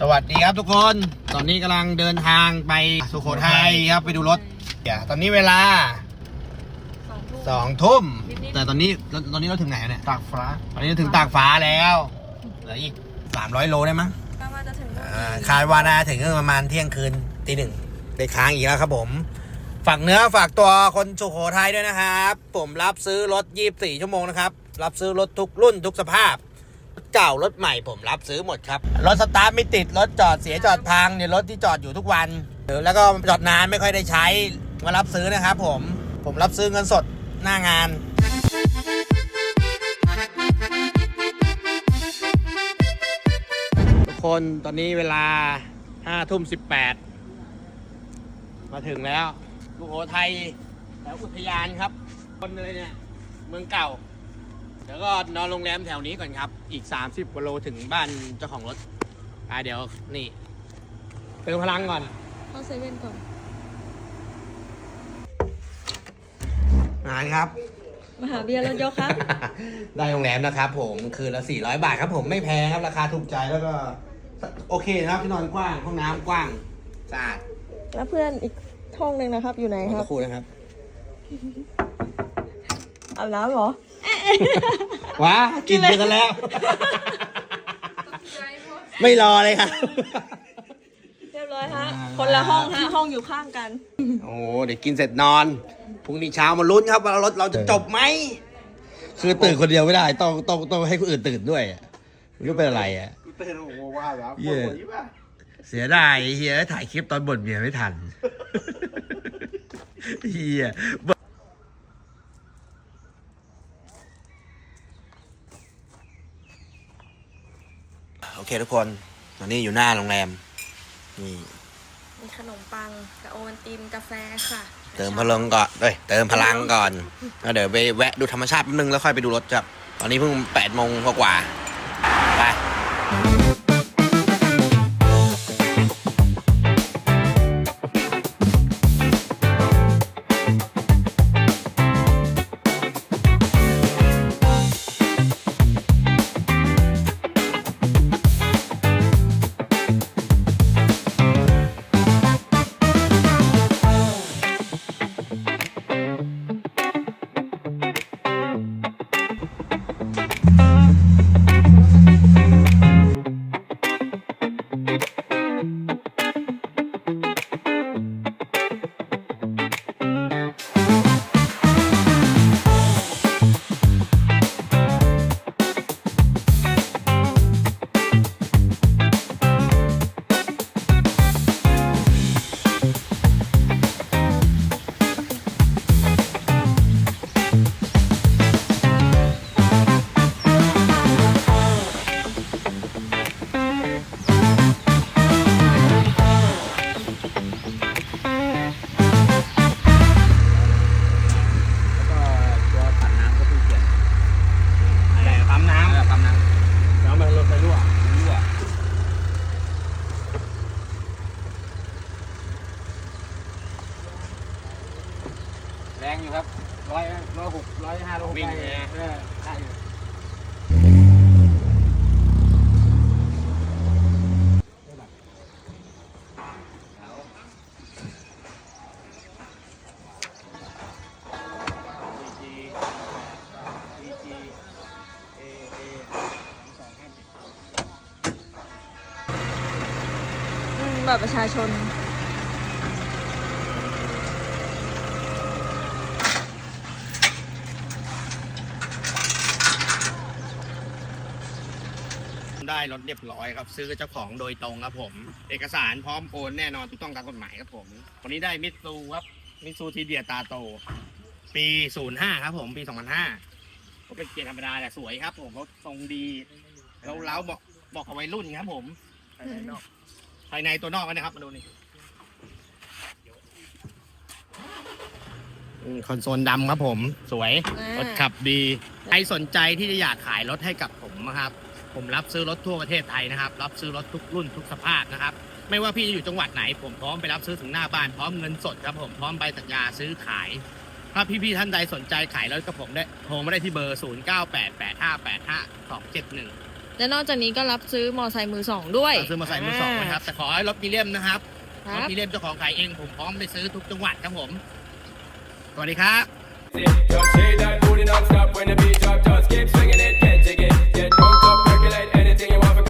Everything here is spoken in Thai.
สวัสดีครับทุกคน ตอนนี้กำลังเดินทางไปสุโขทัยครับไปดูรถเดี๋ยวตอนนี้เวลาสองทุ่มสองทุ่มนิดๆแต่ตอนนี้ตอนนี้เราถึงไหนแล้วเนี่ย ตากฟ้า ตอนนี้เราถึงตากฟ้าแล้วเหลืออีกสามร้อยโลได้มั้งก็ว่าจะถึงอ่าคาดว่าน่าถึงประมาณเที่ยงคืนตีหนึ่งได้ค้างอีกแล้วครับผม ฝากเนื้อฝากตัวคนสุโขทัยด้วยนะครับ ผมรับซื้อรถ24ชั่วโมงนะครับ รับซื้อรถทุกรุ่นทุกสภาพ เก่ารถใหม่ผมรับซื้อหมดครับ รถสตาร์ทไม่ติด รถจอดเสียจอดพังเนี่ยรถที่จอดอยู่ทุกวัน แล้วก็จอดนานไม่ค่อยได้ใช้มารับซื้อนะครับผมผมรับซื้อเงินสดหน้างานทุกคนตอนนี้เวลาห้าทุ่มสิบแปดมาถึงแล้วสุโขทัยแถวอุทยานครับ คนเลยเนี่ย เมืองเก่า เดี๋ยวก็นอนโรงแรมแถวนี้ก่อนครับ อีก 30กว่าโลถึงบ้านเจ้าของรถอ่าเดี๋ยวนี่ เติมพลังก่อน เข้าเซเว่นก่อนงานครับ มาหาเบียร์รถยกครับ ได้โรงแรมนะครับผมคืนละ400 บาทครับผมไม่แพงครับราคาถูกใจแล้วก็ โอเคนะครับที่นอนกว้างห้องน้ำกว้างสะอาดแล้วเพื่อนอีกห้องหนึ่งนะครับ อยู่ไหนขอบครับคุณนะครับอาบน้ำเหรอ ว้ากินเยอะกันแล้ว ไม่รอเลยครับ เรียบร้อยฮะ คนละห้องฮะ ห้องอยู่ข้างกัน โอ้เดี๋ยวกินเสร็จนอน พรุ่งนี้เช้ามาลุ้นครับว่ารถเราจะจบไหม คือตื่นคนเดียวไม่ได้ ต้องต้องต้องให้คนอื่นตื่นด้วยอะไม่รู้เป็นอะไรอะเต้นโอ้โหว่าแล้วเหี้ปวดยหัวยิ่งป่ะเสียดายเฮียถ่ายคลิปตอนบ่นเมียไม่ทันเฮีย โอเคทุกคนตอนนี้อยู่หน้าโรงแรม นี่ มีขนมปังกับโอวันตินกาแฟค่ะเติมพลังก่อนเอ้ยเติมพลังก่อนแล้วเดี๋ยวไปแวะดูธรรมชาติแป๊บนึงแล้วค่อยไปดูรถครับ ตอนนี้เพิ่งแปดโมงกว่าๆไป แรงอยู่ครับร้อยร้อยหกร้อยห้าร้อยหกวิ่งเลยเออได้อยู่เอเอสองห้าเจ็ดอืมแบบประชาชน ได้รถเรียบร้อยครับ ซื้อเจ้าของโดยตรงครับผม เอกสารพร้อมโอนแน่นอนถูกต้องตามกฎหมายครับผม วันนี้ได้มิตซูครับมิตซูทีเดียตาโต ปี 05 ครับผมปี 2005ก็เป็นเกียร์ธรรมดาแต่สวยครับ ผมรถทรงดีแล้วเล้าบอกบอกเอาไว้รุ่นครับผมภายในนอกภายในตัวนอกกันนะครับมาดูนี่อืมคอนโซลดำครับผม สวยอ่ารถขับดี ใครสนใจที่จะอยากขายรถให้กับผมนะครับ ผมรับซื้อรถทั่วประเทศไทยนะครับ รับซื้อรถทุกรุ่นทุกสภาพนะครับ ไม่ว่าพี่จะอยู่จังหวัดไหน ผมพร้อมไปรับซื้อถึงหน้าบ้านพร้อมเงินสดครับผมพร้อมใบสัญญาซื้อขาย ถ้าพี่ๆท่านใดสนใจขายรถกับผมได้โทรมาได้ที่เบอร์ 0 9 8 8 5 8 5 2 7 1และนอกจากนี้ก็รับซื้อมอไซค์มือสองด้วยเราซื้อมาใส่มือสองนะครับแต่ขอให้รถมีเลี่ยมนะครับครถรับมีเลี่ยมเจ้าของขายเองผมพร้อมไปซื้อทุกจังหวัดครับผมสวัสดีครับ Your